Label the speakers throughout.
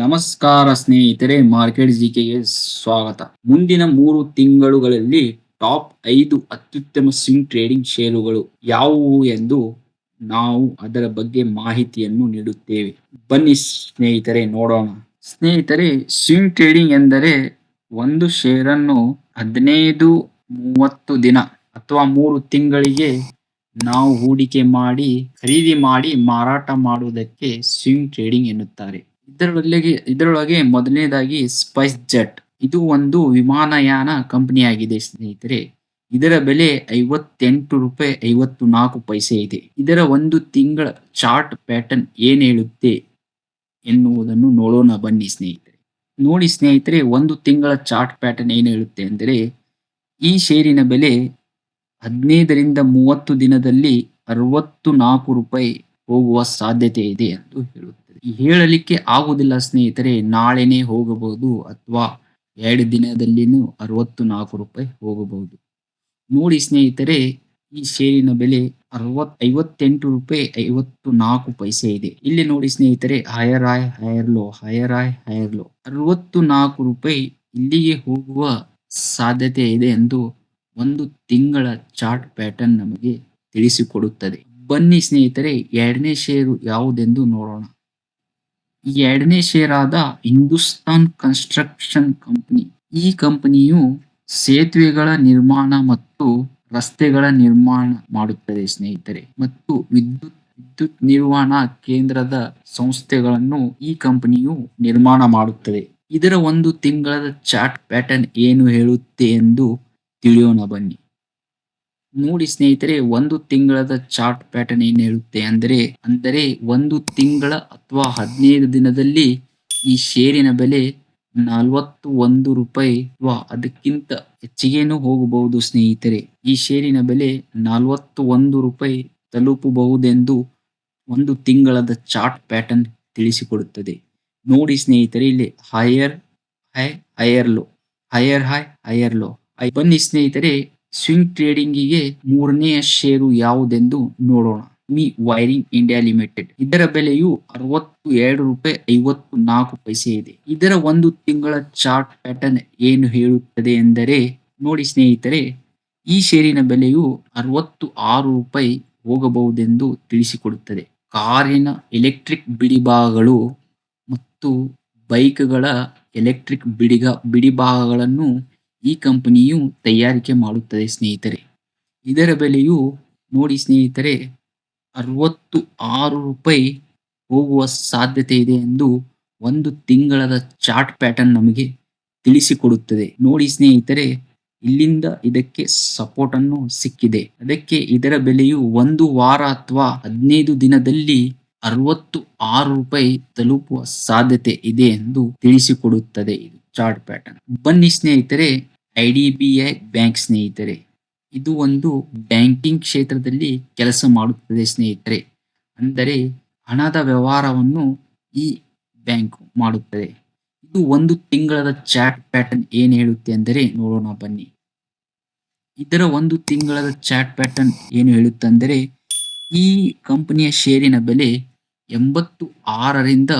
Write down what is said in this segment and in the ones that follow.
Speaker 1: ನಮಸ್ಕಾರ ಸ್ನೇಹಿತರೆ, ಮಾರ್ಕೆಟ್ ಜಿಕೆಗೆ ಸ್ವಾಗತ. ಮುಂದಿನ ಮೂರು ತಿಂಗಳುಗಳಲ್ಲಿ ಟಾಪ್ ಐದು ಅತ್ಯುತ್ತಮ ಸ್ವಿಂಗ್ ಟ್ರೇಡಿಂಗ್ ಷೇರುಗಳು ಯಾವುವು ಎಂದು ನಾವು ಅದರ ಬಗ್ಗೆ ಮಾಹಿತಿಯನ್ನು ನೀಡುತ್ತೇವೆ. ಬನ್ನಿ ಸ್ನೇಹಿತರೆ, ನೋಡೋಣ. ಸ್ನೇಹಿತರೆ, ಸ್ವಿಂಗ್ ಟ್ರೇಡಿಂಗ್ ಎಂದರೆ ಒಂದು ಶೇರನ್ನು ಹದಿನೈದು ಮೂವತ್ತು ದಿನ ಅಥವಾ ಮೂರು ತಿಂಗಳಿಗೆ ನಾವು ಹೂಡಿಕೆ ಮಾಡಿ, ಖರೀದಿ ಮಾಡಿ ಮಾರಾಟ ಮಾಡುವುದಕ್ಕೆ ಸ್ವಿಂಗ್ ಟ್ರೇಡಿಂಗ್ ಎನ್ನುತ್ತಾರೆ. ಇದರೊಳಗೆ ಇದರೊಳಗೆ ಮೊದಲನೇದಾಗಿ ಸ್ಪೈಸ್ ಜೆಟ್ ಇದು ಒಂದು ವಿಮಾನಯಾನ ಕಂಪನಿಯಾಗಿದೆ, ಸ್ನೇಹಿತರೆ. ಇದರ ಬೆಲೆ ಐವತ್ತೆಂಟು ರೂಪಾಯಿ ಐವತ್ತು ನಾಲ್ಕು ಪೈಸೆ ಇದೆ. ಇದರ ಒಂದು ತಿಂಗಳ ಚಾರ್ಟ್ ಪ್ಯಾಟರ್ನ್ ಏನು ಹೇಳುತ್ತೆ ಎನ್ನುವುದನ್ನು ನೋಡೋಣ ಬನ್ನಿ, ಸ್ನೇಹಿತರೆ. ನೋಡಿ, ಸ್ನೇಹಿತರೆ, ಒಂದು ತಿಂಗಳ ಚಾರ್ಟ್ ಪ್ಯಾಟರ್ನ್ ಏನು ಹೇಳುತ್ತೆ ಅಂದರೆ, ಈ ಷೇರಿನ ಬೆಲೆ ಹದಿನೈದರಿಂದ ಮೂವತ್ತು ದಿನದಲ್ಲಿ ಅರವತ್ತು ನಾಲ್ಕು ರೂಪಾಯಿ ಹೋಗುವ ಸಾಧ್ಯತೆ ಇದೆ ಎಂದು ಹೇಳುತ್ತದೆ ಹೇಳಲಿಕ್ಕೆ ಆಗುವುದಿಲ್ಲ ಸ್ನೇಹಿತರೆ, ನಾಳೆನೆ ಹೋಗಬಹುದು ಅಥವಾ ಎರಡು ದಿನದಲ್ಲಿನೂ ಅರವತ್ತು ನಾಲ್ಕು ರೂಪಾಯಿ ಹೋಗಬಹುದು. ನೋಡಿ ಸ್ನೇಹಿತರೆ, ಈ ಶೇರಿನ ಬೆಲೆ ಅರವತ್, ಐವತ್ತೆಂಟು ರೂಪಾಯಿ ಐವತ್ತು ನಾಲ್ಕು ಪೈಸೆ ಇದೆ. ಇಲ್ಲಿ ನೋಡಿ ಸ್ನೇಹಿತರೆ, higher high higher low, higher high higher low. ಅರವತ್ತು ನಾಲ್ಕು ರೂಪಾಯಿ ಇಲ್ಲಿಗೆ ಹೋಗುವ ಸಾಧ್ಯತೆ ಇದೆ ಎಂದು ಒಂದು ತಿಂಗಳ ಚಾರ್ಟ್ ಪ್ಯಾಟರ್ನ್ ನಮಗೆ ತಿಳಿಸಿಕೊಡುತ್ತದೆ. ಬನ್ನಿ ಸ್ನೇಹಿತರೆ, ಎರಡನೇ ಶೇರು ಯಾವುದೆಂದು ನೋಡೋಣ. ಎರಡನೇ ಷೇರ್ ಆದ ಹಿಂದೂಸ್ತಾನ್ ಕನ್ಸ್ಟ್ರಕ್ಷನ್ ಕಂಪನಿ ಈ ಕಂಪನಿಯು ಸೇತುವೆಗಳ ನಿರ್ಮಾಣ ಮತ್ತು ರಸ್ತೆಗಳ ನಿರ್ಮಾಣ ಮಾಡುತ್ತದೆ, ಸ್ನೇಹಿತರೆ. ಮತ್ತು ವಿದ್ಯುತ್ ವಿದ್ಯುತ್ ನಿರ್ವಹಣಾ ಕೇಂದ್ರದ ಸಂಸ್ಥೆಗಳನ್ನು ಈ ಕಂಪನಿಯು ನಿರ್ಮಾಣ ಮಾಡುತ್ತದೆ. ಇದರ ಒಂದು ತಿಂಗಳ ಚಾರ್ಟ್ ಪ್ಯಾಟರ್ನ್ ಏನು ಹೇಳುತ್ತೆ ಎಂದು ತಿಳಿಯೋಣ ಬನ್ನಿ. ನೋಡಿ ಸ್ನೇಹಿತರೆ, ಒಂದು ತಿಂಗಳದ ಚಾರ್ಟ್ ಪ್ಯಾಟರ್ನ್ ಏನ್ ಹೇಳುತ್ತೆ ಅಂದರೆ ಅಂದರೆ ಒಂದು ತಿಂಗಳ ಅಥವಾ ಹದಿನೈದು ದಿನದಲ್ಲಿ ಈ ಷೇರಿನ ಬೆಲೆ ನಲವತ್ತು ಒಂದು ರೂಪಾಯಿ ಅಥವಾ ಅದಕ್ಕಿಂತ ಹೆಚ್ಚಿಗೆನೂ ಹೋಗಬಹುದು ಸ್ನೇಹಿತರೆ. ಈ ಷೇರಿನ ಬೆಲೆ ನಲವತ್ತು ಒಂದು ರೂಪಾಯಿ ತಲುಪಬಹುದೆಂದು ಒಂದು ತಿಂಗಳದ ಚಾರ್ಟ್ ಪ್ಯಾಟರ್ನ್ ತಿಳಿಸಿಕೊಡುತ್ತದೆ. ನೋಡಿ ಸ್ನೇಹಿತರೆ, ಇಲ್ಲಿ higher high higher low higher high higher low ಬನ್ನಿ ಸ್ನೇಹಿತರೆ ಸ್ವಿಂಗ್ ಟ್ರೇಡಿಂಗಿಗೆ ಮೂರನೆಯ ಷೇರು ಯಾವುದೆಂದು ನೋಡೋಣ. ಮಿ ವೈರಿಂಗ್ ಇಂಡಿಯಾ ಲಿಮಿಟೆಡ್. ಇದರ ಬೆಲೆಯು ಅರವತ್ತು ಎರಡು ರೂಪಾಯಿ ಐವತ್ತು ನಾಲ್ಕು ಪೈಸೆ ಇದೆ. ಇದರ ಒಂದು ತಿಂಗಳ ಚಾರ್ಟ್ ಪ್ಯಾಟರ್ನ್ ಏನು ಹೇಳುತ್ತದೆ ಎಂದರೆ, ನೋಡಿ ಸ್ನೇಹಿತರೆ, ಈ ಷೇರಿನ ಬೆಲೆಯು ಅರವತ್ತು ಆರು ರೂಪಾಯಿ ಹೋಗಬಹುದೆಂದು ತಿಳಿಸಿಕೊಡುತ್ತದೆ. ಕಾರಿನ ಎಲೆಕ್ಟ್ರಿಕ್ ಬಿಡಿಭಾಗಗಳು ಮತ್ತು ಬೈಕ್ಗಳ ಎಲೆಕ್ಟ್ರಿಕ್ ಬಿಡಿಗ ಬಿಡಿಭಾಗಗಳನ್ನು ಈ ಕಂಪನಿಯು ತಯಾರಿಕೆ ಮಾಡುತ್ತದೆ, ಸ್ನೇಹಿತರೆ. ಇದರ ಬೆಲೆಯು, ನೋಡಿ ಸ್ನೇಹಿತರೆ, ಅರವತ್ತು ಆರು ರೂಪಾಯಿ ಹೋಗುವ ಸಾಧ್ಯತೆ ಇದೆ ಎಂದು ಒಂದು ತಿಂಗಳದ ಚಾರ್ಟ್ ಪ್ಯಾಟರ್ನ್ ನಮಗೆ ತಿಳಿಸಿಕೊಡುತ್ತದೆ. ನೋಡಿ ಸ್ನೇಹಿತರೆ, ಇಲ್ಲಿಂದ ಇದಕ್ಕೆ ಸಪೋರ್ಟ್ ಅನ್ನು ಸಿಕ್ಕಿದೆ. ಅದಕ್ಕೆ ಇದರ ಬೆಲೆಯು ಒಂದು ವಾರ ಅಥವಾ ಹದಿನೈದು ದಿನದಲ್ಲಿ ಅರವತ್ತು ಆರು ರೂಪಾಯಿ ತಲುಪುವ ಸಾಧ್ಯತೆ ಇದೆ ಎಂದು ತಿಳಿಸಿಕೊಡುತ್ತದೆ ಇದು. Chart pattern. ಬನ್ನಿ ಸ್ನೇಹಿತರೆ, I D B I bank ಸ್ನೇಹಿತರೆ. ಇದು ಒಂದು ಬ್ಯಾಂಕಿಂಗ್ ಕ್ಷೇತ್ರದಲ್ಲಿ ಕೆಲಸ ಮಾಡುತ್ತದೆ ಸ್ನೇಹಿತರೆ. ಅಂದರೆ ಹಣದ ವ್ಯವಹಾರವನ್ನು ಈ ಬ್ಯಾಂಕ್ ಮಾಡುತ್ತದೆ. ಇದು ಒಂದು ತಿಂಗಳದ ಚಾಟ್ ಪ್ಯಾಟರ್ನ್ ಏನು ಹೇಳುತ್ತೆ ಅಂದರೆ ನೋಡೋಣ ಬನ್ನಿ. ಇದರ ಒಂದು ತಿಂಗಳದ ಚಾಟ್ ಪ್ಯಾಟರ್ನ್ ಏನು ಹೇಳುತ್ತೆ ಅಂದರೆ ಈ ಕಂಪನಿಯ ಷೇರಿನ ಬೆಲೆ ಎಂಬತ್ತು ಆರರಿಂದ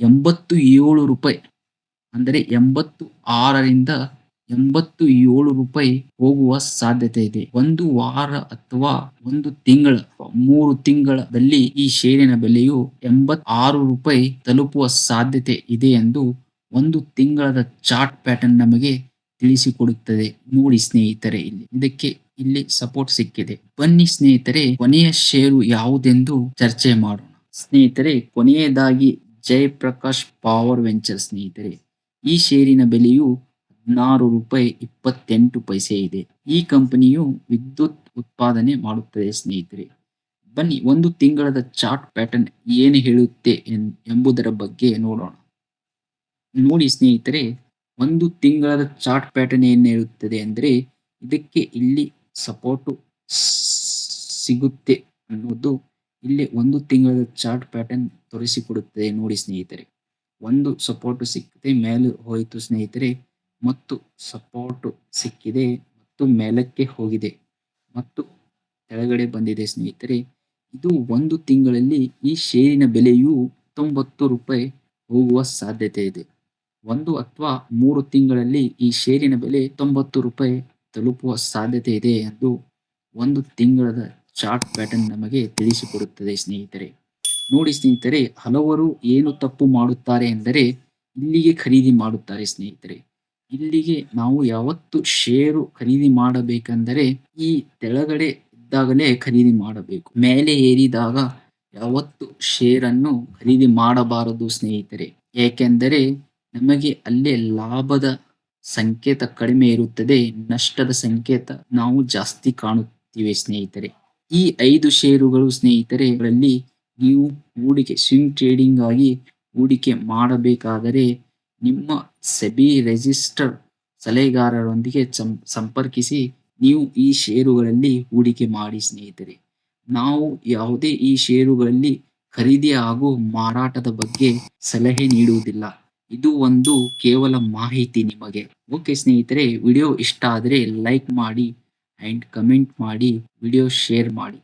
Speaker 1: ಎಂಬತ್ತು ಏಳು ರೂಪಾಯಿ. ಅಂದರೆ ಎಂಬತ್ತು ಆರರಿಂದ ಎಂಬತ್ತು ಏಳು ರೂಪಾಯಿ ಹೋಗುವ ಸಾಧ್ಯತೆ ಇದೆ. ಒಂದು ವಾರ ಅಥವಾ ಒಂದು ತಿಂಗಳ ಮೂರು ತಿಂಗಳಲ್ಲಿ ಈ ಷೇರಿನ ಬೆಲೆಯು ಎಂಬತ್ ಆರು ರೂಪಾಯಿ ತಲುಪುವ ಸಾಧ್ಯತೆ ಇದೆ ಎಂದು ಒಂದು ತಿಂಗಳದ ಚಾರ್ಟ್ ಪ್ಯಾಟರ್ನ್ ನಮಗೆ ತಿಳಿಸಿಕೊಡುತ್ತದೆ. ನೋಡಿ ಸ್ನೇಹಿತರೆ, ಇಲ್ಲಿ ಇದಕ್ಕೆ ಇಲ್ಲಿ ಸಪೋರ್ಟ್ ಸಿಕ್ಕಿದೆ. ಬನ್ನಿ ಸ್ನೇಹಿತರೆ, ಕೊನೆಯ ಷೇರು ಯಾವುದೆಂದು ಚರ್ಚೆ ಮಾಡೋಣ. ಸ್ನೇಹಿತರೆ, ಕೊನೆಯದಾಗಿ ಜಯಪ್ರಕಾಶ್ ಪವರ್ ವೆಂಚರ್ ಸ್ನೇಹಿತರೆ. ಈ ಷೇರಿನ ಬೆಲೆಯು ಹದಿನಾರು ರೂಪಾಯಿ ಇಪ್ಪತ್ತೆಂಟು ಪೈಸೆ ಇದೆ. ಈ ಕಂಪನಿಯು ವಿದ್ಯುತ್ ಉತ್ಪಾದನೆ ಮಾಡುತ್ತದೆ, ಸ್ನೇಹಿತರೆ. ಬನ್ನಿ, ಒಂದು ತಿಂಗಳದ ಚಾರ್ಟ್ ಪ್ಯಾಟರ್ನ್ ಏನು ಹೇಳುತ್ತೆ ಎಂಬುದರ ಬಗ್ಗೆ ನೋಡೋಣ. ನೋಡಿ, ಸ್ನೇಹಿತರೆ, ಒಂದು ತಿಂಗಳದ ಚಾರ್ಟ್ ಪ್ಯಾಟರ್ನ್ ಏನು ಹೇಳುತ್ತದೆ ಅಂದರೆ, ಇದಕ್ಕೆ ಇಲ್ಲಿ ಸಪೋರ್ಟು ಸಿಗುತ್ತೆ ಅನ್ನೋದು ಇಲ್ಲಿ ಒಂದು ತಿಂಗಳದ ಚಾರ್ಟ್ ಪ್ಯಾಟರ್ನ್ ತೋರಿಸಿಕೊಡುತ್ತದೆ ನೋಡಿ, ಸ್ನೇಹಿತರೆ. ಒಂದು ಸಪೋರ್ಟ್ ಸಿಕ್ಕಿದೆ ಮೇಲೆ ಹೋಯಿತು ಸ್ನೇಹಿತರೆ. ಮತ್ತು ಸಪೋರ್ಟ್ ಸಿಕ್ಕಿದೆ ಮತ್ತು ಮೇಲಕ್ಕೆ ಹೋಗಿದೆ. ಮತ್ತು ಕೆಳಗಡೆ ಬಂದಿದೆ ಸ್ನೇಹಿತರೆ. ಇದು ಒಂದು ತಿಂಗಳಲ್ಲಿ ಈ ಷೇರಿನ ಬೆಲೆಯು ತೊಂಬತ್ತು ರೂಪಾಯಿ ಹೋಗುವ ಸಾಧ್ಯತೆ ಇದೆ. ಒಂದು ಅಥವಾ ಮೂರು ತಿಂಗಳಲ್ಲಿ ಈ ಷೇರಿನ ಬೆಲೆ ತೊಂಬತ್ತು ರೂಪಾಯಿ ತಲುಪುವ ಸಾಧ್ಯತೆ ಇದೆ ಎಂದು ಒಂದು ತಿಂಗಳದ ಚಾರ್ಟ್ ಪ್ಯಾಟರ್ನ್ ನಮಗೆ ತಿಳಿಸಿಕೊಡುತ್ತದೆ ಸ್ನೇಹಿತರೆ. ನೋಡಿ ಸ್ನೇಹಿತರೆ ಹಲವರು ಏನು ತಪ್ಪು ಮಾಡುತ್ತಾರೆ ಎಂದರೆ, ಇಲ್ಲಿಗೆ ಖರೀದಿ ಮಾಡುತ್ತಾರೆ ಸ್ನೇಹಿತರೆ. ಇಲ್ಲಿಗೆ ನಾವು ಯಾವತ್ತು ಷೇರು ಖರೀದಿ ಮಾಡಬೇಕೆಂದರೆ, ಈ ತೆಳಗಡೆ ಇದ್ದಾಗಲೇ ಖರೀದಿ ಮಾಡಬೇಕು. ಮೇಲೆ ಏರಿದಾಗ ಯಾವತ್ತು ಷೇರನ್ನು ಖರೀದಿ ಮಾಡಬಾರದು ಸ್ನೇಹಿತರೆ. ಏಕೆಂದರೆ, ನಮಗೆ ಅಲ್ಲೇ ಲಾಭದ ಸಂಕೇತ ಕಡಿಮೆ ಇರುತ್ತದೆ, ನಷ್ಟದ ಸಂಕೇತ ನಾವು ಜಾಸ್ತಿ ಕಾಣುತ್ತೀವಿ ಸ್ನೇಹಿತರೆ. ಈ ಐದು ಷೇರುಗಳು ಸ್ನೇಹಿತರೆ, ಗಳಲ್ಲಿ ನೀವು ಹೂಡಿಕೆ ಸ್ವಿಂಗ್ ಟ್ರೇಡಿಂಗ್ ಆಗಿ ಹೂಡಿಕೆ ಮಾಡಬೇಕಾದರೆ ನಿಮ್ಮ ಸೆಬಿ ರಿಜಿಸ್ಟರ್ ಸಲಹೆಗಾರರೊಂದಿಗೆ ಸಂಪರ್ಕಿಸಿ ನೀವು ಈ ಷೇರುಗಳಲ್ಲಿ ಹೂಡಿಕೆ ಮಾಡಿ ಸ್ನೇಹಿತರೆ. ನಾವು ಯಾವುದೇ ಈ ಷೇರುಗಳಲ್ಲಿ ಖರೀದಿ ಹಾಗೂ ಮಾರಾಟದ ಬಗ್ಗೆ ಸಲಹೆ ನೀಡುವುದಿಲ್ಲ. ಇದು ಒಂದು ಕೇವಲ ಮಾಹಿತಿ ನಿಮಗೆ. ಓಕೆ ಸ್ನೇಹಿತರೆ, ವಿಡಿಯೋ ಇಷ್ಟ ಆದರೆ ಲೈಕ್ ಮಾಡಿ ಆ್ಯಂಡ್ ಕಮೆಂಟ್ ಮಾಡಿ, ವಿಡಿಯೋ ಶೇರ್ ಮಾಡಿ.